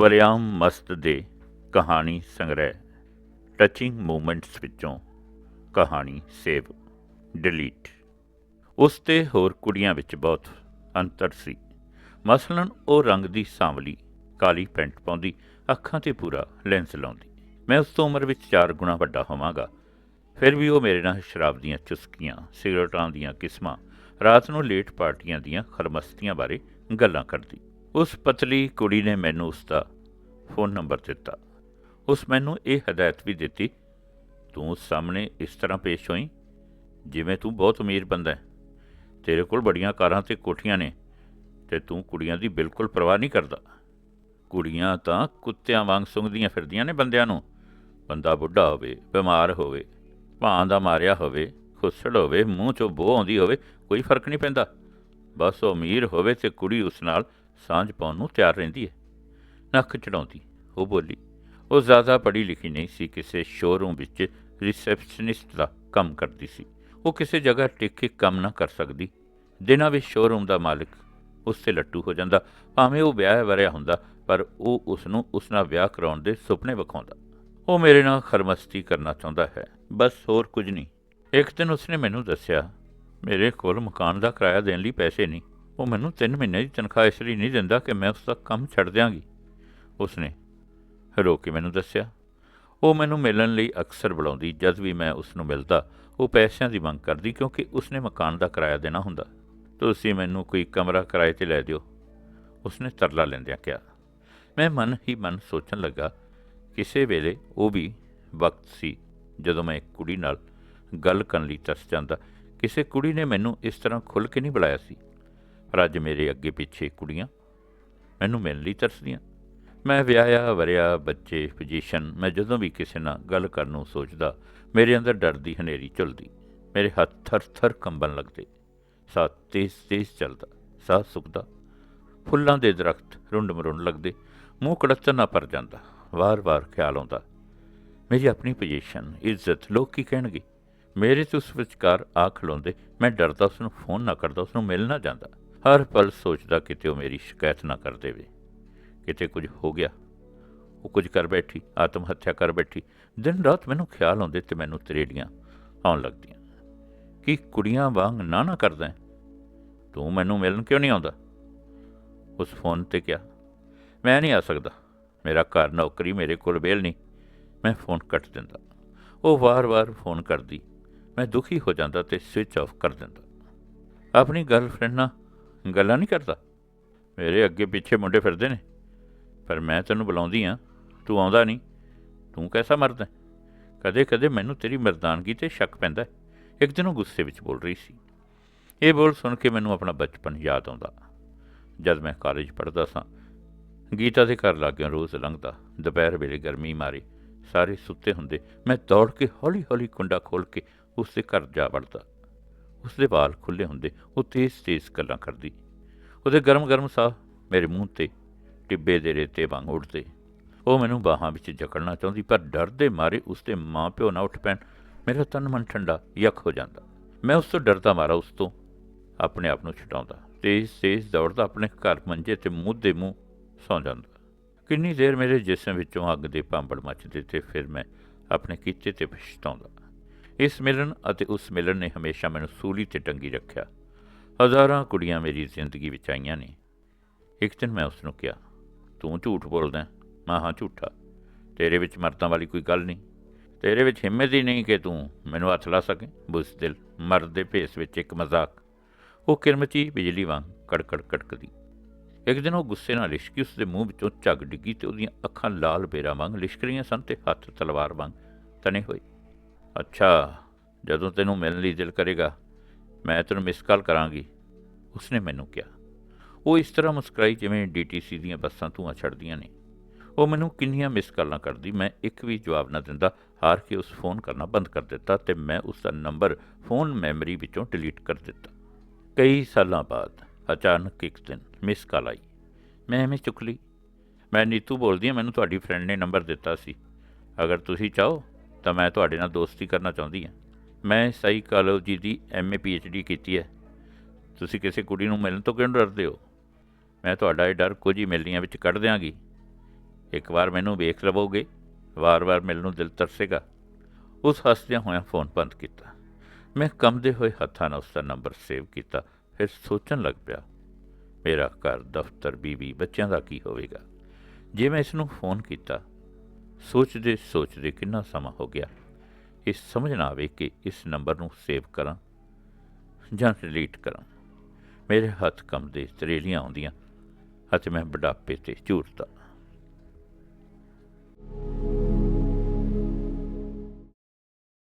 ਵਰਿਆਮ ਮਸਤ ਦੇ ਕਹਾਣੀ ਸੰਗ੍ਰਹਿ। ਟਚਿੰਗ ਮੂਮੈਂਟਸ ਵਿੱਚੋਂ ਕਹਾਣੀ ਸੇਵ ਡਿਲੀਟ ਉਸ ਤੇ ਹੋਰ ਕੁੜੀਆਂ ਵਿੱਚ ਬਹੁਤ ਅੰਤਰ ਸੀ। ਮਸਲਨ ਉਹ ਰੰਗ ਦੀ ਸਾਂਵਲੀ, ਕਾਲੀ ਪੈਂਟ ਪਾਉਂਦੀ, ਅੱਖਾਂ ਤੇ ਪੂਰਾ ਲੈਂਸ ਲਾਉਂਦੀ। ਮੈਂ ਉਸ ਤੋਂ ਉਮਰ ਵਿੱਚ 4 ਗੁਣਾ ਵੱਡਾ ਹੋਵਾਂਗਾ। ਫਿਰ ਵੀ ਉਹ ਮੇਰੇ ਨਾਲ ਸ਼ਰਾਬ ਦੀਆਂ ਚੁਸਕੀਆਂ, ਸਿਗਰਟਾਂ ਦੀਆਂ ਕਿਸਮਾਂ, ਰਾਤ ਨੂੰ ਲੇਟ ਪਾਰਟੀਆਂ ਦੀਆਂ ਖਰਮਸਤੀਆਂ ਬਾਰੇ ਗੱਲਾਂ ਕਰਦੀ। ਉਸ ਪਤਲੀ ਕੁੜੀ ਨੇ ਮੈਨੂੰ ਉਸ ਦਾ ਫੋਨ ਨੰਬਰ ਦਿੱਤਾ। ਉਸ ਮੈਨੂੰ ਇਹ ਹਦਾਇਤ ਵੀ ਦਿੱਤੀ, ਤੂੰ ਉਸ ਸਾਹਮਣੇ ਇਸ ਤਰ੍ਹਾਂ ਪੇਸ਼ ਹੋਈ, ਜਿਵੇਂ ਤੂੰ ਬਹੁਤ ਅਮੀਰ ਬੰਦਾ ਹੈ। ਤੇਰੇ ਕੋਲ ਬੜੀਆਂ ਕਾਰਾਂ ਤੇ ਕੋਠੀਆਂ ਨੇ ਤੇ ਤੂੰ ਕੁੜੀਆਂ ਦੀ ਬਿਲਕੁਲ ਪਰਵਾਹ ਨਹੀਂ ਕਰਦਾ। ਕੁੜੀਆਂ ਤਾਂ ਕੁੱਤਿਆਂ ਵਾਂਗ ਸੁੰਘਦੀਆਂ ਫਿਰਦੀਆਂ ਨੇ ਬੰਦਿਆਂ ਨੂੰ। ਬੰਦਾ ਬੁੱਢਾ ਹੋਵੇ, ਬਿਮਾਰ ਹੋਵੇ ਭਾਂ ਦਾ ਮਾਰਿਆ ਹੋਵੇ, ਖੁੱਸੜ ਹੋਵੇ, ਮੂੰਹ ਚੋਂ ਬੋ ਆਉਂਦੀ ਹੋਵੇ, ਕੋਈ ਫ਼ਰਕ ਨਹੀਂ ਪੈਂਦਾ। ਬਸ ਉਹ ਅਮੀਰ ਹੋਵੇ ਤੇ ਕੁੜੀ ਉਸ ਨਾਲ ਸਾਂਝ ਪਾਉਣ ਨੂੰ ਤਿਆਰ ਰਹਿੰਦੀ ਹੈ। ਨੱਕ ਚੜਾਉਂਦੀ। ਉਹ ਬੋਲੀ, ਉਹ ਜ਼ਿਆਦਾ ਪੜ੍ਹੀ ਲਿਖੀ ਨਹੀਂ ਸੀ, ਕਿਸੇ ਸ਼ੋਰੂਮ ਵਿੱਚ ਰਿਸੈਪਸ਼ਨਿਸਟ ਦਾ ਕੰਮ ਕਰਦੀ ਸੀ। ਉਹ ਕਿਸੇ ਜਗ੍ਹਾ ਟਿਕ ਕੇ ਕੰਮ ਨਾ ਕਰ ਸਕਦੀ। ਦਿਨਾਂ ਵਿੱਚ ਸ਼ੋਰੂਮ ਦਾ ਮਾਲਕ ਉਸ ਤੇ ਲੱਟੂ ਹੋ ਜਾਂਦਾ। ਭਾਵੇਂ ਉਹ ਵਿਆਹ ਵਰਿਆ ਹੁੰਦਾ, ਪਰ ਉਹ ਉਸ ਨੂੰ ਉਸ ਨਾਲ ਵਿਆਹ ਕਰਾਉਣ ਦੇ ਸੁਪਨੇ ਵਿਖਾਉਂਦਾ। ਉਹ ਮੇਰੇ ਨਾਲ ਖਰਮਸਤੀ ਕਰਨਾ ਚਾਹੁੰਦਾ ਹੈ। ਬਸ ਹੋਰ ਕੁਝ ਨਹੀਂ। ਇੱਕ ਦਿਨ ਉਸਨੇ ਮੈਨੂੰ ਦੱਸਿਆ, ਮੇਰੇ ਕੋਲ ਮਕਾਨ ਦਾ ਕਿਰਾਇਆ ਦੇਣ ਲਈ ਪੈਸੇ ਨਹੀਂ। ਉਹ ਮੈਨੂੰ 3 ਮਹੀਨੇ ਦੀ ਤਨਖਾਹ ਇਸ ਲਈ ਨਹੀਂ ਦਿੰਦਾ ਕਿ ਮੈਂ ਉਸ ਦਾ ਕੰਮ ਛੱਡ ਦਿਆਂਗੀ। ਉਸਨੇ ਰੋ ਕੇ ਮੈਨੂੰ ਦੱਸਿਆ। ਉਹ ਮੈਨੂੰ ਮਿਲਣ ਲਈ ਅਕਸਰ ਬੁਲਾਉਂਦੀ, ਜਦ ਵੀ ਮੈਂ ਉਸ ਨੂੰ ਮਿਲਦਾ, ਉਹ ਪੈਸਿਆਂ ਦੀ ਮੰਗ ਕਰਦੀ ਕਿਉਂਕਿ ਉਸਨੇ ਮਕਾਨ ਦਾ ਕਿਰਾਇਆ ਦੇਣਾ ਹੁੰਦਾ। ਤੁਸੀਂ ਮੈਨੂੰ ਕੋਈ ਕਮਰਾ ਕਿਰਾਏ ਤੇ ਲੈ ਦਿਓ। ਉਸਨੇ ਤਰਲਾ ਲੈਂਦਿਆਂ ਕਿਹਾ। ਮੈਂ ਮਨ ਹੀ ਮਨ ਸੋਚਣ ਲੱਗਾ, ਕਿਸੇ ਵੇਲੇ ਉਹ ਵੀ ਵਕਤ ਸੀ ਜਦੋਂ ਮੈਂ ਇੱਕ ਕੁੜੀ ਨਾਲ ਗੱਲ ਕਰਨ ਲਈ ਤਰਸ ਜਾਂਦਾ। ਕਿਸੇ ਕੁੜੀ ਨੇ ਮੈਨੂੰ ਇਸ ਤਰ੍ਹਾਂ ਖੁੱਲ੍ਹ ਕੇ ਨਹੀਂ ਬੁਲਾਇਆ ਸੀ। ਪਰ ਅੱਜ ਮੇਰੇ ਅੱਗੇ ਪਿੱਛੇ ਕੁੜੀਆਂ ਮੈਨੂੰ ਮਿਲਣ ਲਈ ਤਰਸਦੀਆਂ। ਮੈਂ ਵਿਆਹਿਆ, ਵਰਿਆ ਬੱਚੇ, ਪੋਜੀਸ਼ਨ, ਮੈਂ ਜਦੋਂ ਵੀ ਕਿਸੇ ਨਾਲ ਗੱਲ ਕਰਨ ਨੂੰ ਸੋਚਦਾ, ਮੇਰੇ ਅੰਦਰ ਡਰ ਦੀ ਹਨੇਰੀ ਝੁਲਦੀ। ਮੇਰੇ ਹੱਥ ਥਰ-ਥਰ ਕੰਬਣ ਲੱਗਦੇ। ਸਾਹ ਤੇਜ਼-ਤੇਜ਼ ਚੱਲਦਾ, ਸਾਹ ਸੁੱਕਦਾ। ਫੁੱਲਾਂ ਦੇ ਦਰਖਤ ਰੁੰਡ ਮਰੁੰਡ ਲੱਗਦੇ। ਮੂੰਹ ਕੜੱਤਨ ਨਾ ਪਰ ਜਾਂਦਾ। ਵਾਰ-ਵਾਰ ਖਿਆਲ ਆਉਂਦਾ। ਮੇਰੀ ਆਪਣੀ ਪੋਜੀਸ਼ਨ, ਇੱਜ਼ਤ ਲੋਕ ਕੀ ਕਹਿਣਗੇ? ਮੇਰੇ ਤੋਂ ਉਸ ਵਿਚਕਾਰ ਆ ਖਲੋਂਦੇ। ਮੈਂ ਡਰਦਾ ਉਸ ਨੂੰ ਫੋਨ ਨਾ ਕਰਦਾ ਉਸ ਨੂੰ ਮਿਲ ਨਾ ਜਾਂਦਾ। ਹਰ ਪਲ ਸੋਚਦਾ ਕਿਤੇ ਉਹ ਮੇਰੀ ਸ਼ਿਕਾਇਤ ਨਾ ਕਰ ਦੇਵੇ। ਕਿਤੇ ਕੁਝ ਹੋ ਗਿਆ। ਉਹ ਕੁਝ ਕਰ ਬੈਠੀ, ਆਤਮ ਹੱਤਿਆ ਕਰ ਬੈਠੀ। ਦਿਨ ਰਾਤ ਮੈਨੂੰ ਖਿਆਲ ਆਉਂਦੇ ਤੇ ਮੈਨੂੰ ਤਰੇੜੀਆਂ ਆਉਣ ਲੱਗਦੀਆਂ। ਕਿ ਕੁੜੀਆਂ ਵਾਂਗ ਨਾ ਨਾ ਕਰਦਾ ਤੂੰ ਮੈਨੂੰ ਮਿਲਣ ਕਿਉਂ ਨਹੀਂ ਆਉਂਦਾ? ਉਸ ਫੋਨ ਤੇ ਕਿਹਾ, ਮੈਂ ਨਹੀਂ ਆ ਸਕਦਾ। ਮੇਰਾ ਘਰ ਨੌਕਰੀ ਮੇਰੇ ਕੋਲ ਵੇਲ ਨਹੀਂ। ਮੈਂ ਫੋਨ ਕੱਟ ਦਿੰਦਾ। ਉਹ ਵਾਰ-ਵਾਰ ਫੋਨ ਕਰਦੀ। ਮੈਂ ਦੁਖੀ ਹੋ ਜਾਂਦਾ ਤੇ ਸਵਿਚ ਆਫ ਕਰ ਦਿੰਦਾ। ਆਪਣੀ ਗਰਲਫ੍ਰੈਂਡ ਨਾਲ ਗੱਲਾਂ ਨਹੀਂ ਕਰਦਾ? ਮੇਰੇ ਅੱਗੇ ਪਿੱਛੇ ਮੁੰਡੇ ਫਿਰਦੇ ਨੇ। ਪਰ ਮੈਂ ਤੈਨੂੰ ਬੁਲਾਉਂਦੀ ਆ। ਤੂੰ ਆਉਂਦਾ ਨਹੀਂ। ਤੂੰ ਕੈਸਾ ਮਰਦ ਹੈ? ਕਦੇ ਕਦੇ ਮੈਨੂੰ ਤੇਰੀ ਮਰਦਾਨਗੀ ਤੇ ਸ਼ੱਕ ਪੈਂਦਾ ਇੱਕ ਦਿਨ ਉਹ ਗੁੱਸੇ ਵਿੱਚ ਬੋਲ ਰਹੀ ਸੀ। ਇਹ ਬੋਲ ਸੁਣ ਕੇ ਮੈਨੂੰ ਆਪਣਾ ਬਚਪਨ ਯਾਦ ਆਉਂਦਾ। ਜਦ ਮੈਂ ਕਾਲਜ ਪੜ੍ਹਦਾ ਸਾਂ, ਗੀਤਾ ਦੇ ਘਰ ਲਾਗਿਆਂ ਰੋਜ਼ ਲੰਘਦਾ, ਦੁਪਹਿਰ ਵੇਲੇ ਗਰਮੀ ਮਾਰੀ, ਸਾਰੇ ਸੁੱਤੇ ਹੁੰਦੇ, ਮੈਂ ਦੌੜ ਕੇ ਹੌਲੀ-ਹੌਲੀ ਕੁੰਡਾ ਖੋਲ ਕੇ ਉਸ ਦੇ ਘਰ ਜਾ ਵੜਦਾ। ਉਸ ਦੇ ਵਾਲ ਖੁੱਲੇ ਹੁੰਦੇ, ਉਹ ਤੇਜ਼-ਤੇਜ਼ ਗੱਲਾਂ ਕਰਦੀ। ਉਹਦੇ ਗਰਮ-ਗਰਮ ਸਾਹ ਮੇਰੇ ਮੂੰਹ ਤੇ ਟਿੱਬੇ ਦੇ ਰੇਤੇ ਵਾਂਗ ਉੱਡਦੇ। ਉਹ ਮੈਨੂੰ ਬਾਹਾਂ ਵਿੱਚ ਜਕੜਨਾ ਚਾਹੁੰਦੀ, ਪਰ ਡਰ ਦੇ ਮਾਰੇ ਉਸ ਦੇ ਮਾਂ-ਪਿਓ ਨਾ ਉੱਠ ਪੈਣ, ਮੇਰਾ ਤਨ ਮਨ ਠੰਡਾ ਯਕ ਹੋ ਜਾਂਦਾ। ਮੈਂ ਉਸ ਤੋਂ ਡਰਦਾ ਮਾਰਾ ਉਸ ਤੋਂ ਆਪਣੇ ਆਪ ਨੂੰ ਛਡਾਉਂਦਾ। ਤੇਜ਼-ਤੇਜ਼ ਦੌੜਦਾ, ਆਪਣੇ ਘਰ ਮੰਜੇ ਤੇ ਮੂੰਹ ਦੇ ਮੂੰਹ ਸੌਂ ਜਾਂਦਾ। ਕਿੰਨੀ ਦੇਰ ਮੇਰੇ ਜਿਸਮ ਵਿੱਚੋਂ ਅੱਗ ਦੇ ਭਾਂਬੜ ਮੱਚਦੇ ਤੇ ਫਿਰ ਮੈਂ ਆਪਣੇ ਕੀਤੇ ਤੇ ਪਛਤਾਉਂਦਾ। ਇਸ ਮਿਲਣ ਅਤੇ ਉਸ ਮਿਲਣ ਨੇ ਹਮੇਸ਼ਾ ਮੈਨੂੰ ਸੂਲੀ ਤੇ ਟੰਗੀ ਰੱਖਿਆ। ਹਜ਼ਾਰਾਂ ਕੁੜੀਆਂ ਮੇਰੀ ਜ਼ਿੰਦਗੀ ਵਿੱਚ ਆਈਆਂ ਨੇ। ਇੱਕ ਦਿਨ ਮੈਂ ਉਸ ਨੂੰ ਕਿਹਾ ਤੂੰ ਝੂਠ ਬੋਲਦਾ ਹੈ?" ਮੈਂ ਹਾਂ ਝੂਠਾ। ਤੇਰੇ ਵਿੱਚ ਮਰਦਾਂ ਵਾਲੀ ਕੋਈ ਗੱਲ ਨਹੀਂ। ਤੇਰੇ ਵਿੱਚ ਹਿੰਮਤ ਹੀ ਨਹੀਂ ਕਿ ਤੂੰ ਮੈਨੂੰ ਹੱਥ ਲਾ ਸਕੇ। ਬੁਜ਼ਦਿਲ ਮਰਦ ਦੇ ਭੇਸ ਵਿੱਚ ਇੱਕ ਮਜ਼ਾਕ। ਉਹ ਕਿਰਮਚੀ ਬਿਜਲੀ ਵਾਂਗ ਕੜਕੜ ਕੜਕਦੀ। ਇੱਕ ਦਿਨ ਉਹ ਗੁੱਸੇ ਨਾਲ ਲਿਸ਼ਕੀ ਉਸ ਦੇ ਮੂੰਹ ਵਿੱਚੋਂ ਝੱਗ ਡਿੱਗੀ ਤੇ ਉਹਦੀਆਂ ਅੱਖਾਂ ਲਾਲ ਬੇਰਾਂ ਵਾਂਗ ਲਿਸ਼ਕ ਰਹੀਆਂ ਸਨ ਤੇ ਹੱਥ ਤਲਵਾਰ ਵਾਂਗ ਤਣੇ ਹੋਏ। ਅੱਛਾ, ਜਦੋਂ ਤੈਨੂੰ ਮਿਲਣ ਲਈ ਦਿਲ ਕਰੇਗਾ, ਮੈਂ ਤੈਨੂੰ ਮਿਸ ਕਾਲ ਕਰਾਂਗੀ, ਉਸਨੇ ਮੈਨੂੰ ਕਿਹਾ। ਉਹ ਇਸ ਤਰ੍ਹਾਂ ਮੁਸਕਰਾਈ ਜਿਵੇਂ ਡੀਟੀਸੀ ਦੀਆਂ ਬੱਸਾਂ ਧੂਆਂ ਛੱਡਦੀਆਂ ਨੇ। ਉਹ ਮੈਨੂੰ ਕਿੰਨੀਆਂ ਮਿਸ ਕਾਲਾਂ ਕਰਦੀ, ਮੈਂ ਇੱਕ ਵੀ ਜਵਾਬ ਨਾ ਦਿੰਦਾ। ਹਾਰ ਕੇ ਉਸ ਫੋਨ ਕਰਨਾ ਬੰਦ ਕਰ ਦਿੱਤਾ ਤੇ ਮੈਂ ਉਸ ਦਾ ਨੰਬਰ ਫੋਨ ਮੈਮਰੀ ਵਿੱਚੋਂ ਡਿਲੀਟ ਕਰ ਦਿੱਤਾ। ਕਈ ਸਾਲਾਂ ਬਾਅਦ ਅਚਾਨਕ ਇੱਕ ਦਿਨ ਮਿਸ ਕਾਲ ਆਈ। ਮੈਂ ਐਵੇਂ ਚੁੱਕ ਲਈ। ਮੈਂ ਨੀਤੂ ਬੋਲਦੀ ਹਾਂ, ਮੈਨੂੰ ਤੁਹਾਡੀ ਫਰੈਂਡ ਨੇ ਨੰਬਰ ਦਿੱਤਾ ਸੀ। ਅਗਰ ਤੁਸੀਂ ਚਾਹੋ ਤਾਂ ਮੈਂ ਤੁਹਾਡੇ ਨਾਲ ਦੋਸਤੀ ਕਰਨਾ ਚਾਹੁੰਦੀ ਹਾਂ। ਮੈਂ ਸਾਈਕਾਲੋਜੀ ਦੀ ਐਮਏ ਪੀਐਚਡੀ ਕੀਤੀ ਹੈ। ਤੁਸੀਂ ਕਿਸੇ ਕੁੜੀ ਨੂੰ ਮਿਲਣ ਤੋਂ ਕਿਉਂ ਡਰਦੇ ਹੋ? ਮੈਂ ਤੁਹਾਡਾ ਇਹ ਡਰ ਕੁਝ ਹੀ ਮਿਲਣੀਆਂ ਵਿੱਚ ਕੱਢ ਦਿਆਂਗੀ। ਇੱਕ ਵਾਰ ਮੈਨੂੰ ਵੇਖ ਲਵੋਗੇ ਵਾਰ-ਵਾਰ ਮਿਲਣ ਨੂੰ ਦਿਲ ਤਰਸੇਗਾ। ਉਸ ਹੱਸਦਿਆਂ ਹੋਇਆਂ ਫੋਨ ਬੰਦ ਕੀਤਾ। ਮੈਂ ਕੰਬਦੇ ਹੋਏ ਹੱਥਾਂ ਨਾਲ ਉਸ ਦਾ ਨੰਬਰ ਸੇਵ ਕੀਤਾ, ਫਿਰ ਸੋਚਣ ਲੱਗ ਪਿਆ, ਮੇਰਾ ਘਰ, ਦਫ਼ਤਰ, ਬੀਵੀ, ਬੱਚਿਆਂ ਦਾ ਕੀ ਹੋਵੇਗਾ? ਜੇ ਮੈਂ ਇਸ ਨੂੰ ਫੋਨ ਕੀਤਾ, ਸੋਚਦੇ ਸੋਚਦੇ ਕਿੰਨਾ ਸਮਾਂ ਹੋ ਗਿਆ। ਇਹ ਸਮਝ ਨਾ ਆਵੇ ਕਿ ਇਸ ਨੰਬਰ ਨੂੰ ਸੇਵ ਕਰਾਂ ਜਾਂ ਡਿਲੀਟ ਕਰਾਂ। ਮੇਰੇ ਹੱਥ ਕੰਬਦੇ ਤਰੇਲੀਆਂ ਆਉਂਦੀਆਂ ਅਤੇ ਮੈਂ ਬੁਢਾਪੇ ਤੇ ਝੂਰਦਾ